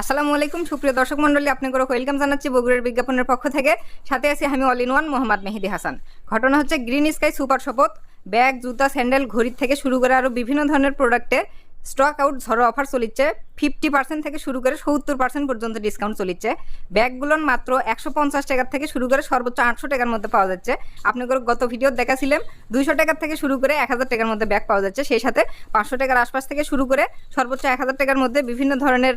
আসসালামু আলাইকুম, সুপ্রিয় দর্শক মন্ডলী আপনাকে ওয়েলকাম জানাচ্ছি বগুড়ার বিজ্ঞাপনের পক্ষ থেকে। সাথে আছি আমি all in one Mohammad Mehedi Hasan. ঘটনা হচ্ছে গ্রিন স্কাই সুপার শপথ, ব্যাগ, জুতা, স্যান্ডেল, ঘড়ির থেকে শুরু করে আরও বিভিন্ন ধরনের প্রোডাক্টে স্টক আউট ঝড়ো অফার চলিচ্ছে। ফিফটি পার্সেন্ট থেকে শুরু করে সত্তর পার্সেন্ট পর্যন্ত ডিসকাউন্ট চলিচ্ছে। ব্যাগগুলোর মাত্র একশো পঞ্চাশ টাকার থেকে শুরু করে সর্বোচ্চ আটশো টাকার মধ্যে পাওয়া যাচ্ছে। আপনি গত ভিডিও দেখাছিলাম দুইশো টাকার থেকে শুরু করে এক হাজার টাকার মধ্যে ব্যাগ পাওয়া যাচ্ছে। সেই সাথে পাঁচশো টাকার আশপাশ থেকে শুরু করে সর্বোচ্চ এক হাজার টাকার মধ্যে বিভিন্ন ধরনের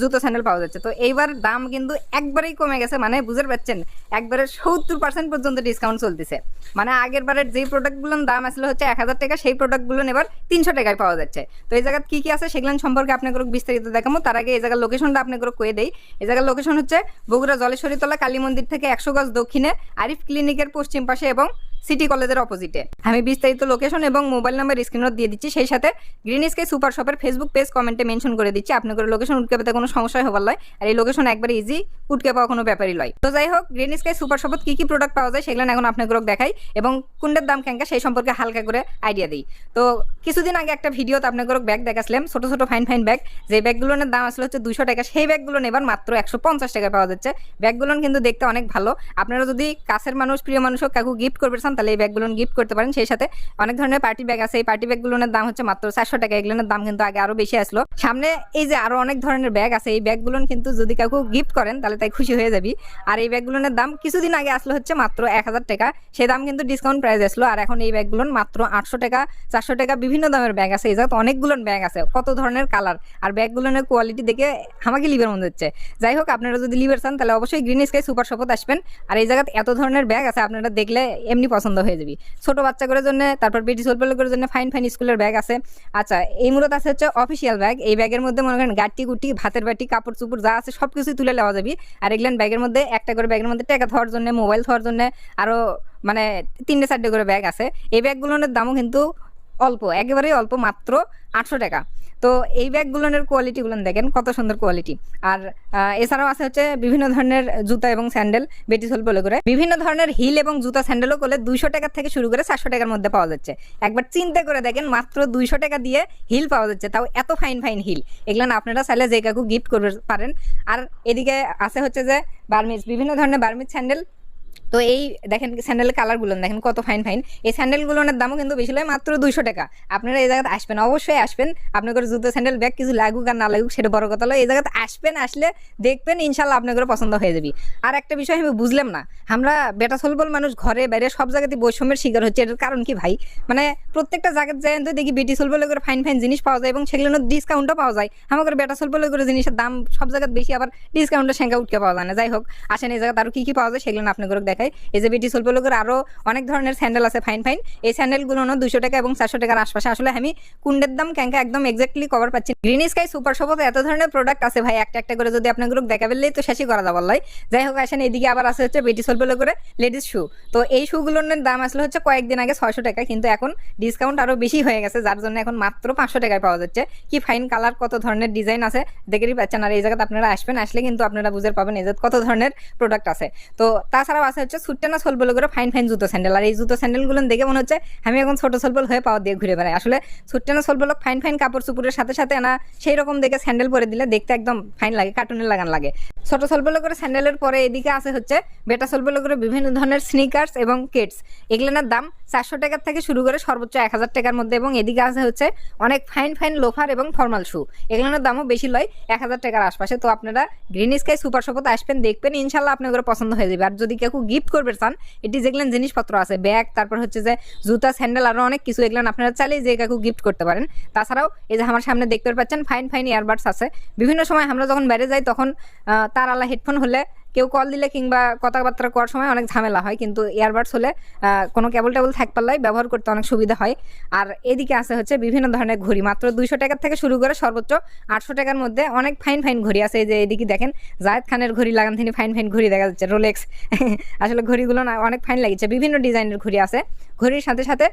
জুতো স্যান্ডেল পাওয়া যাচ্ছে। তো এইবার দাম কিন্তু একবারেই কমে গেছে। মানে বুঝতে পারছেন, একবারে সত্তর পার্সেন্ট পর্যন্ত ডিসকাউন্ট চলতেছে। মানে আগের বারের যেই প্রোডাক্টগুলোর দাম আসলে হচ্ছে এক হাজার টাকা, সেই প্রোডাক্টগুলো এবার তিনশো টাকায় পাওয়া যাচ্ছে। তো এই জায়গায় কি কি আছে সেগুলো সম্পর্কে আপনাকে বিস্তারিত দেখাবো তার আগে এই জায়গার লোকেশনটা আপনাকে কয়ে দেই। এই জায়গার লোকেশন হচ্ছে বগুড়া জলেশ্বরীতলা কালী মন্দির থেকে একশো গজ দক্ষিণে, আরিফ ক্লিনিকের পশ্চিম পাশে এবং সিটি কলেজের অপোজিটে আমি বিস্তারিত লোকেশন এবং মোবাইল নাম্বার স্ক্রিনত দিয়ে দিচ্ছি, সেই সাথে গ্রিন স্কাই সুপার শপের ফেসবুক পেজ কমেন্টে মেনশন করে দিচ্ছি। আপনাদের লোকেশন উঠকে পেতে কোনো সমস্যা হবার লয়, আর এই লোকেশন একবারে ইজি উঠকে পাওয়া কোনো ব্যাপারই লয়। তো যাই হোক গ্রিন স্কাই সুপার শপত কি কি প্রোডাক্ট পাওয়া যায় সেগুলো এখন আপনাকে দেখাই এবং কোনটার দাম কেঙ্কা সেই সম্পর্কে হালকা করে আইডিয়া দিই। তো কিছুদিন আগে একটা ভিডিওতে আপনাকে ব্যাগ দেখাছিলাম, ছোট ছোট ফাইন ফাইন ব্যাগ যে ব্যাগগুলোর দাম আসলে হচ্ছে দুশো টাকা, সেই ব্যাগগুলো নেবার মাত্র একশো পঞ্চাশ টাকায় পাওয়া যাচ্ছে। ব্যাগগুলো কিন্তু দেখতে অনেক ভালো। আপনারা যদি কাছের মানুষ, প্রিয় মানুষ কাকু গিফট করবে চান তাহলে এই ব্যাগগুলো গিফট করতে পারেন। সেই সাথে অনেক ধরনের পার্টি ব্যাগ আছে। এই পার্টি ব্যাগগুলোর দাম হচ্ছে মাত্র চারশো টাকা। এগুলোর দাম কিন্তু আগে আরও বেশি আসলো। সামনে এই যে আরও অনেক ধরনের ব্যাগ আছে। এই ব্যাগগুলো কিন্তু যদি কাকু গিফট করেন, তাহলে তাই খুশি হয়ে যাবি। আর এই ব্যাগগুলোর দাম কিছুদিন আগে আসলো হচ্ছে মাত্র এক হাজার টাকা। সেই দাম কিন্তু ডিসকাউন্ট প্রাইস আসলো। আর এখন এই ব্যাগগুলোর মাত্র আটশো টাকা, চারশো টাকা বিভিন্ন দামের ব্যাগ আছে। এই জায়গাতে অনেকগুলো ব্যাগ আছে। কত ধরনের কালার আর ব্যাগগুলোর কোয়ালিটি দেখে আমাকে লিভের মনে হচ্ছে যাই হোক, আপনারা যদি লিভার চান, তাহলে অবশ্যই গ্রিন স্কাই সুপার শপত আসবেন। আর এই জায়গাতে এত ধরনের ব্যাগ আছে, আপনারা দেখলে এমনি পছন্দ হয়ে যাবি। ছোট বাচ্চাগুলোর জন্য, তারপর বেটি সোলপেলের জন্য ফাইন ফাইন স্কুলের ব্যাগ আছে। আচ্ছা এই মূলত আছে হচ্ছে অফিসিয়াল ব্যাগ এই ব্যাগের মধ্যে মনে করেন গাটি গুটি ভাতের বাটি, কাপড় চুপড় যা আছে সব কিছুই তুলে নেওয়া যাবি। আর এগুলো ব্যাগের মধ্যে একটা করে ব্যাগের মধ্যে টাকা থাকার জন্য মোবাইল থাকার জন্য আরও মানে তিনটে চারটে করে ব্যাগ আছে। এই ব্যাগগুলোর দামও কিন্তু অল্প, একেবারেই অল্প, মাত্র আটশো টাকা। তো এই ব্যাগগুলোর কোয়ালিটিগুলো দেখেন, কত সুন্দর কোয়ালিটি আর এছাড়াও আছে হচ্ছে বিভিন্ন ধরনের জুতা এবং স্যান্ডেল, বেটি সোল বলে করে। বিভিন্ন ধরনের হিল এবং জুতা স্যান্ডেলও করলে দুইশো টাকা থেকে শুরু করে চারশো টাকার মধ্যে পাওয়া যাচ্ছে। একবার চিন্তা করে দেখেন, মাত্র দুইশো টাকা দিয়ে হিল পাওয়া যাচ্ছে। তাও এত ফাইন ফাইন হিল। এগুলো আপনারা চাইলে যে কাকু গিফট করতে পারেন। আর এদিকে আছে হচ্ছে যে বার্মিজ, বিভিন্ন ধরনের বার্মিজ স্যান্ডেল। তো এই দেখেন স্যান্ডেলের কালারগুলো দেখেন কত ফাইন ফাইন এই স্যান্ডেলগুলোর দামও কিন্তু বেশি নয় মাত্র দুইশো টাকা। আপনারা এই জায়গাতে আসবেন, অবশ্যই আসবেন। আপনাদের জুতো স্যান্ডেল ব্যাগ কিছু লাগুক আর না লাগুক, সেটা বড় কথা হলো এই জায়গাতে আসবেন, আসলে দেখবেন ইনশাল্লাহ আপনাদের পছন্দ হয়ে যাবে। আর একটা বিষয় আমি বুঝলাম না, আমরা বেটা সলবল মানুষ ঘরে বাইরে সব জায়গাতে বৈষম্যের শিকার হচ্ছে, এটার কারণ কি ভাই? মানে প্রত্যেকটা জায়গায় যায় তো দেখি বেটি সলবল করে ফাইন ফাইন জিনিস পাওয়া যায় এবং সেগুলোর ডিসকাউন্টও পাওয়া যায় আমাদের বেটা সলবল করে জিনিসের দাম সব জায়গায় বেশি আবার ডিসকাউন্টের সংখ্যা উঠকে পাওয়া যায় না। যাই হোক, আসেন এই জায়গাতে আরও কি কি পাওয়া যায় সেগুলো আপনাদের দেখাই এই যে বেটি সলবলকের আরও অনেক ধরনের স্যান্ডেল আছে ফাইন ফাইন এই স্যান্ডেলগুলো দুশো টাকা এবং চারশো টাকার আশপাশে। আসলে আমি কুন্ডের দাম ক্যাঙ্কা একদম এক্স্যাক্টলি কভার পাচ্ছি গ্রিন স্কাই সুপার শপতে এত ধরনের প্রোডাক্ট আছে ভাই, একটা একটা করে যদি আপনার গ্রুপ দেখা পেলেই তো শেষই করা যাবার লাই যাই হোক, আসেন এদিকে আবার আছে হচ্ছে বেটি করে লেডিস শু তো এই শুগুলোর দাম আসলে হচ্ছে কয়েকদিন আগে ছয়শো টাকা, কিন্তু এখন ডিসকাউন্ট আরও বেশি হয়ে গেছে, যার জন্য এখন মাত্র পাঁচশো টাকায় পাওয়া যাচ্ছে। কি ফাইন কালার কত ধরনের ডিজাইন আছে দেখেরই পাচ্ছেন। আর এই জায়গাতে আপনারা আসবেন, আসলে কিন্তু আপনারা বুঝতে পাবেন যে কত ধরনের প্রোডাক্ট আছে। তো তাছাড়াও আছে হচ্ছে সুট্টানা সোলবেলো করে ফাইন ফাইন জুতো স্যান্ডেল আর এই জুতো স্যান্ডেলগুলো দেখে মনে হচ্ছে আমি এখন ছোট সোলবল হয়ে পাওয়া দিয়ে ঘুরে বেড়াই। আসলে সুট্টানা সোলবলক ফাইন ফাইন কাপড় চুপুরের সাথে সাথে না সেই রকম দেখে স্যান্ডেল পরে দিলে দেখতে একদম ফাইন লাগে কার্টুনের লাগান লাগে। ছোট সোলবলো করে স্যান্ডেলের পরে এদিকে আছে হচ্ছে বেটা সোলবলো করে বিভিন্ন ধরনের স্নিকার্স এবং কিডস এগুলোর দাম চারশো টাকার থেকে শুরু করে সর্বোচ্চ এক হাজার টাকার মধ্যে এবং এদিকে আছে হচ্ছে অনেক ফাইন ফাইন লোফার এবং ফর্মাল শু এগুলোর দামও বেশি লয় এক হাজার টাকার আশপাশে। তো আপনারা গ্রিন স্কাই সুপার শপতে আসবেন, দেখবেন, ইনশাল্লাহ আপনাদের পছন্দ হয়ে যাবে। আর যদি কেউ গিফট করবে চান এটি যেগুলো জিনিসপত্র আছে, ব্যাগ, তারপর হচ্ছে যে জুতা, স্যান্ডেল আরও অনেক কিছু এগুলো আপনারা চালিয়ে যে কাকু গিফট করতে পারেন। তাছাড়াও এই যে আমার সামনে দেখতে পাচ্ছেন, ফাইন ফাইন ইয়ারবাডস আছে। বিভিন্ন সময় আমরা যখন বাইরে যাই, তখন তার আলা হেডফোন হলে কেউ কল দিলে কিংবা কথাবার্তা করার সময় অনেক ঝামেলা হয়, কিন্তু ইয়ারবাডস হলে কোনো কেবল টেবল থাক পারলাই ব্যবহার করতে অনেক সুবিধা হয়। আর এদিকে আছে হচ্ছে বিভিন্ন ধরনের ঘড়ি, মাত্র দুইশো টাকার থেকে শুরু করে সর্বোচ্চ আটশো টাকার মধ্যে অনেক ফাইন ফাইন ঘড়ি আছে। এই যে এদিকে দেখেন, জায়েদ খানের ঘড়ি লাগান, তিনি ফাইন ফাইন ঘড়ি দেখা যাচ্ছে রোলেক্স আসলে ঘড়িগুলো না অনেক ফাইন লাগছে বিভিন্ন ডিজাইনের ঘড়ি আছে। ঘড়ির সাথে সাথে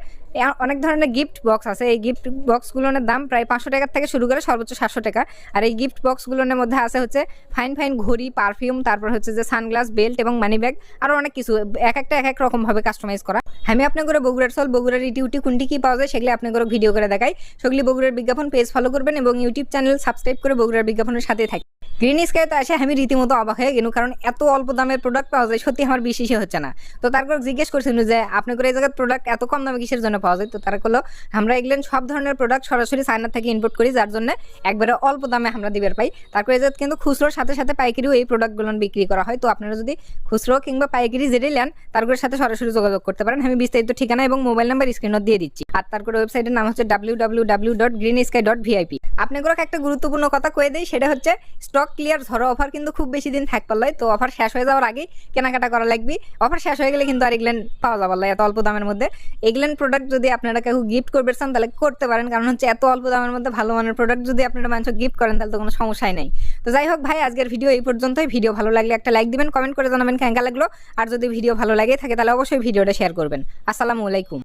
অনেক ধরনের গিফট বক্স আছে। এই গিফট বক্সগুলোর দাম প্রায় পাঁচশো টাকার থেকে শুরু করে সর্বোচ্চ সাতশো টাকা। আর এই গিফট বক্সগুলোর মধ্যে আছে হচ্ছে ফাইন ফাইন ঘড়ি পারফিউম তারপর হচ্ছে যে সানগ্লাস, বেল্ট এবং মানি ব্যাগ আরও অনেক কিছু। এক একটা, এক এক রকমভাবে কাস্টমাইজ করা। আমি আপনার বগুড়ার সল, বগুড়ার ইউটি কোনটি কি পাওয়া যায় সেগুলি আপনার ভিডিও করে দেখাই। সেগুলি বগুড়ার বিজ্ঞাপন পেজ ফলো করবেন এবং ইউটিউব চ্যানেল সাবস্ক্রাইব করে বগুড়ার বিজ্ঞাপনের সাথে থাকি গ্রিন স্কাইতে আসে আমি রীতিমতো অবাক হয়ে গেল কারণ এত অল্প দামের প্রোডাক্ট পাওয়া যায়, সত্যি আমার বিশ্বাসই হচ্ছে না। তো তারপর জিজ্ঞেস করছিল যে আপনার করে এই জায়গায় প্রোডাক্ট এত কম দামে কিসের জন্য পাওয়া যায়? তো তারা করল, আমরা এগুলেন সব ধরনের প্রোডাক্ট সরাসরি চায়না থেকে ইম্পোর্ট করি, যার জন্য একবারে অল্প দামে আমরা দিবার পাই। তারপরে যে কিন্তু খুচরোর সাথে সাথে পাইকারিও এই প্রোডাক্টগুলো বিক্রি করা হয়। তো আপনারা যদি খুচরো কিংবা পাইকারি যেটাই নেন তারপরে সাথে সরাসরি যোগাযোগ করতে পারেন। আমি বিস্তারিত ঠিকানা এবং মোবাইল নাম্বার স্ক্রিনও দিয়ে দিচ্ছি। আর তারপরে ওয়েবসাইটের নাম হচ্ছে W W W dot green sky dot VIP আপনাকে একটা গুরুত্বপূর্ণ কথা কয়ে দেয় সেটা হচ্ছে স্টক ক্লিয়ার ধরো অফার কিন্তু খুব বেশি দিন থাকবার লয় তো অফার শেষ হয়ে যাওয়ার আগে কেনাকাটা করা লাগবে। অফার শেষ হয়ে গেলে কিন্তু আর এগুলেন পাওয়া যাবার লয় এত অল্প দামের মধ্যে। এগুলেন প্রোডাক্ট যদি আপনারা কেউ গিফট করবে, চান তাহলে করতে পারেন, কারণ হচ্ছে এত অল্প দামের মধ্যে ভালো মানের প্রোডাক্ট যদি আপনারা মানুষ গিফট করেন, তাহলে তো কোনো সমস্যাই নাই। তো যাই হোক ভাই, আজকের ভিডিও এই পর্যন্তই। ভিডিও ভালো লাগলে একটা লাইক দিবেন কমেন্ট করে জানাবেন কেঙ্কা লাগল। আর যদি ভিডিও ভালো লাগে থাকে, তাহলে অবশ্যই ভিডিওটা শেয়ার করবেন। আসসালামু আলাইকুম।